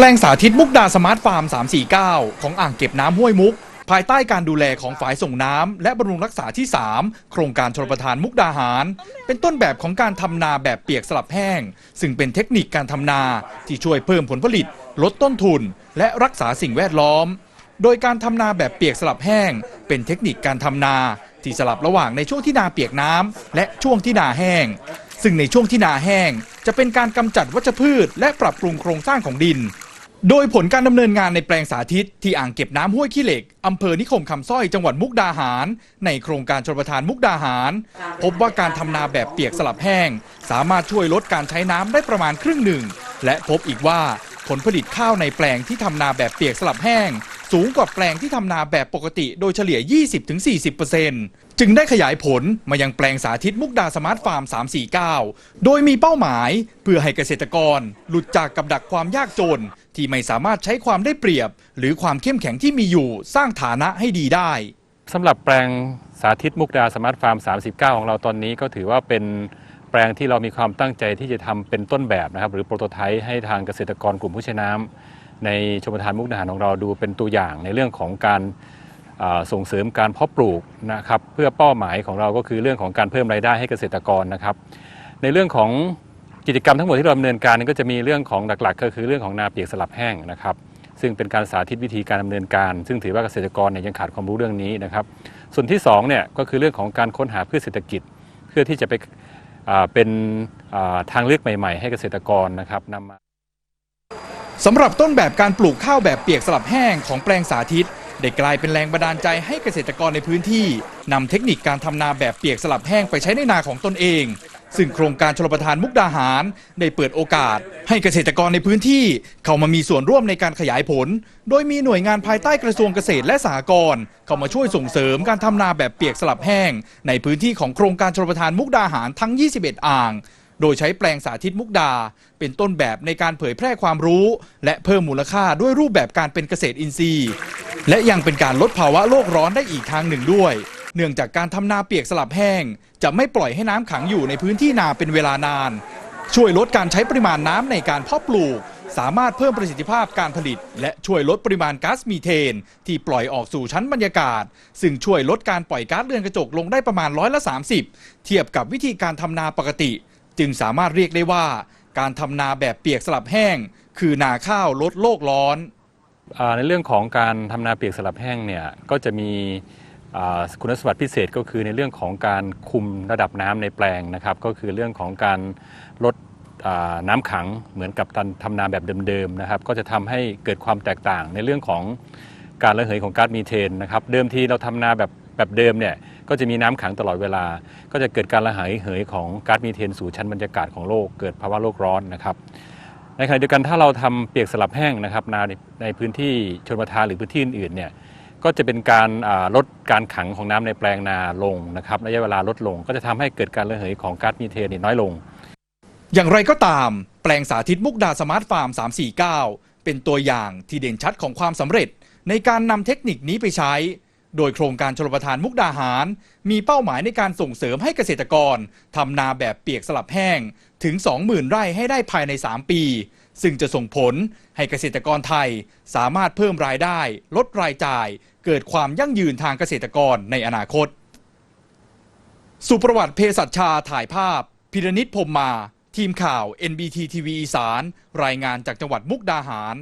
แปลงสาธิตมุกดาสมาร์ทฟาร์ม 349 ของอ่างเก็บน้ำห้วยมุก ภายใต้การดูแลของฝ่ายส่งน้ำและบำรุงรักษาที่ 3 โครงการชลประทานมุกดาหาร เป็นต้นแบบของการทำนาแบบเปียกสลับแห้ง ซึ่งเป็นเทคนิคการทำนาที่ช่วยเพิ่มผลผลิต ลดต้นทุน และรักษาสิ่งแวดล้อม โดยการทำนาแบบเปียกสลับแห้ง เป็นเทคนิคการทำนาที่สลับระหว่างในช่วงที่นาเปียกน้ำและช่วงที่นาแห้งซึ่งในช่วงที่นาแห้ง จะเป็นการกำจัดวัชพืช และปรับปรุงโครงสร้างของดิน โดยผลการดำเนินงานในแปลงสาธิตที่อ่างเก็บน้ำห้วยขี้เหล็กอำเภอนิคมคำสร้อยจังหวัดมุกดาหาร ในโครงการชลประทานมุกดาหาร พบว่าการทำนาแบบเปียกสลับแห้ง สามารถช่วยลดการใช้น้ำได้ประมาณครึ่งหนึ่ง และพบอีกว่าผลผลิตข้าวในแปลงที่ทำนาแบบเปียกสลับแห้ง สูงกว่าแปลงที่ทำนาแบบปกติโดยเฉลี่ย 20-40%จึงได้ขยายผลมายังแปลงสาธิตมุกดาสมาร์ทฟาร์ม 349 โดยมีเป้าหมาย เพื่อให้เกษตรกร หลุดจากกับดักความยากจน ที่ไม่สามารถใช้ความได้เปรียบ หรือความเข้มแข็งที่มีอยู่สร้างฐานะให้ดีได้สำหรับแปลงสาธิตมุกดาสมาร์ทฟาร์ม 39 ของเราตอนนี้ก็ถือว่าเป็นแปลงที่เรามีความตั้งใจที่จะทำเป็นต้นแบบนะครับ หรือโปรโตไทป์ให้ทางเกษตรกรกลุ่มผู้ใช้น้ำในชมประทานมุกดาหารของเราดูเป็นตัวอย่างในเรื่องของการส่งเสริมการเพาะปลูกนะครับ เพื่อเป้าหมายของเราก็คือเรื่องของการเพิ่มรายได้ให้เกษตรกรนะครับ ในเรื่องของ กิจกรรมทั้งหมดที่เราดำเนินการนั้นก็จะมีเรื่องของหลักๆ ก็คือเรื่องของนาเปียกสลับแห้งนะครับ ซึ่งเป็นการสาธิตวิธีการดำเนินการ ซึ่งถือว่าเกษตรกรเนี่ยยังขาดความรู้เรื่องนี้นะครับ ส่วนที่2เนี่ยก็คือเรื่องของการค้นหาพืชเศรษฐกิจ เพื่อที่จะไปเป็นทางเลือกใหม่ ๆ ให้เกษตรกรนะครับนำมาสำหรับต้นแบบการปลูกข้าวแบบเปียกสลับแห้งของแปลงสาธิต ได้กลายเป็นแรงบันดาลใจให้เกษตรกรในพื้นที่นำเทคนิคการทำนาแบบเปียกสลับแห้งไปใช้ในนาของตนเอง ซึ่งโครงการชลประทานมุกดาหาร ได้เปิดโอกาส ให้เกษตรกรในพื้นที่ เข้ามามีส่วนร่วมในการขยายผล โดยมีหน่วยงานภายใต้กระทรวงเกษตรและสหกรณ์เข้ามาช่วยส่งเสริมการทำนาแบบเปียกสลับแห้ง ในพื้นที่ของโครงการชลประทานมุกดาหารทั้ง 21 อ่างโดยใช้แปลงสาธิตมุกดา เป็นต้นแบบในการเผยแพร่ความรู้ และเพิ่มมูลค่าด้วยรูปแบบการเป็นเกษตรอินทรีย์ และยังเป็นการลดภาวะโลกร้อนได้อีกทางหนึ่งด้วย เนื่องจากการทำนาเปียกสลับแห้ง จะไม่ปล่อยให้น้ำขังอยู่ในพื้นที่นาเป็นเวลานาน ช่วยลดการใช้ปริมาณน้ำในการเพาะปลูก สามารถเพิ่มประสิทธิภาพการผลิต และช่วยลดปริมาณก๊าซมีเทน ที่ปล่อยออกสู่ชั้นบรรยากาศ ซึ่งช่วยลดการปล่อยก๊าซเรือนกระจกลงได้ประมาณร้อยละ30 เทียบกับวิธีการทำนาปกติ จึงสามารถเรียกได้ว่า การทำนาแบบเปียกสลับแห้ง คือนาข้าวลดโลกร้อน ในเรื่องของการทำนาเปียกสลับแห้งเนี่ยก็จะมีคุณสมบัติพิเศษก็คือในเรื่องของการคุมระดับน้ำในแปลงนะครับ ก็คือเรื่องของการลดน้ำขังเหมือนกับการทำนาแบบเดิมๆนะครับ ก็จะทำให้เกิดความแตกต่างในเรื่องของการระเหยของก๊าซมีเทนนะครับ เดิมทีเราทำนาแบบแบบเดิมเนี่ยก็จะมีน้ำขังตลอดเวลา ก็จะเกิดการระเหยเหยของก๊าซมีเทนสู่ชั้นบรรยากาศของโลก เกิดภาวะโลกร้อนนะครับ ในขณะเดียวกันถ้าเราทำเปียกสลับแห้งนะครับนาในในพื้นที่ชนประทานหรือพื้นที่อื่นๆเนี่ยก็จะเป็นการลดการขังของน้ำในแปลงนาลงนะครับระยะเวลาลดลง ก็จะทำให้เกิดการระเหยของก๊าซมีเทนนี่น้อยลง อย่างไรก็ตาม แปลงสาธิตมุกดาสมาร์ทฟาร์ม 349 เป็นตัวอย่างที่เด่นชัดของความสำเร็จ ในการนำเทคนิคนี้ไปใช้ โดยโครงการชลประทานมุกดาหาร มีเป้าหมายในการส่งเสริมให้เกษตรกรทำนาแบบเปียกสลับแห้งถึง 20,000 ไร่ให้ได้ภายใน 3 ปี ซึ่งจะส่งผลให้เกษตรกรไทยสามารถเพิ่มรายได้ ลดรายจ่าย เกิดความยั่งยืนทางเกษตรกรในอนาคต สุประวัติเภสัชชาถ่ายภาพ พิรณิตพรมมา ทีมข่าว NBT ทีวีอีสาน รายงานจากจังหวัดมุกดาหาร